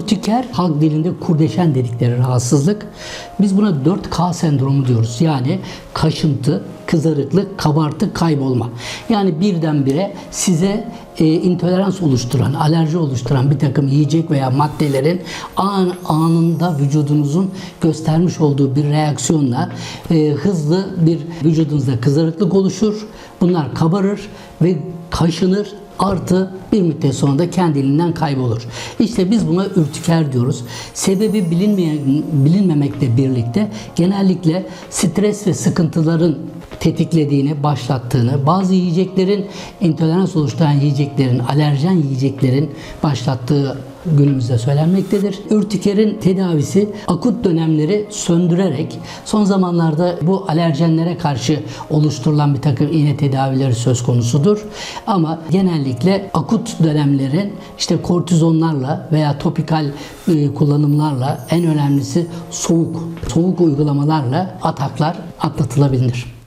Ürtiker halk dilinde kurdeşen dedikleri rahatsızlık. Biz buna 4K sendromu diyoruz. Yani kaşıntı, kızarıklık, kabartı, kaybolma. Yani birdenbire size e, intolerans oluşturan, alerji oluşturan bir takım yiyecek veya maddelerin an, anında vücudunuzun göstermiş olduğu bir reaksiyonla e, hızlı bir vücudunuzda kızarıklık oluşur. Bunlar kabarır ve kaşınır artı bir müddet sonra da kendiliğinden kaybolur. İşte biz buna ürtiker diyoruz. Sebebi bilinmeyen, bilinmemekle birlikte genellikle stres ve sıkıntıların tetiklediğini, başlattığını, bazı yiyeceklerin intolerans oluşturan yiyeceklerin, alerjen yiyeceklerin başlattığı günümüzde söylenmektedir. Ürtikerin tedavisi akut dönemleri söndürerek son zamanlarda bu alerjenlere karşı oluşturulan bir takım iğne tedavileri söz konusudur. Ama genellikle akut dönemlerin işte kortizonlarla veya topikal e, kullanımlarla en önemlisi soğuk, soğuk uygulamalarla ataklar atlatılabilir.